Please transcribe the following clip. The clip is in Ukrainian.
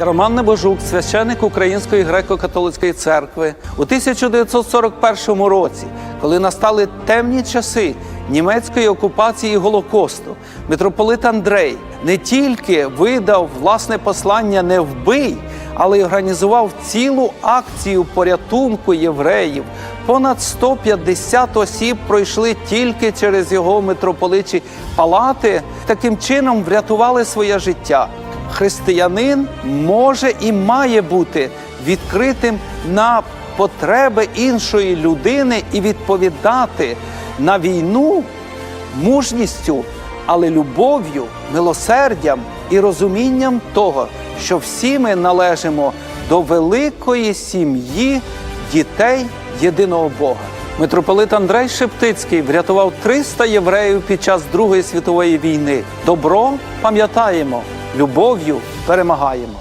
Роман Небожук, священик Української греко-католицької церкви, у 1941 році, коли настали темні часи німецької окупації і Голокосту, митрополит Андрей не тільки видав власне послання не вбий, але й організував цілу акцію порятунку євреїв. Понад 150 осіб пройшли тільки через його митрополичі палати. Таким чином врятували своє життя. Християнин може і має бути відкритим на потреби іншої людини і відповідати на війну мужністю, але любов'ю, милосердям і розумінням того, що всі ми належимо до великої сім'ї дітей єдиного Бога. Митрополит Андрей Шептицький врятував 300 євреїв під час Другої світової війни. Добро пам'ятаємо, любов'ю перемагаємо.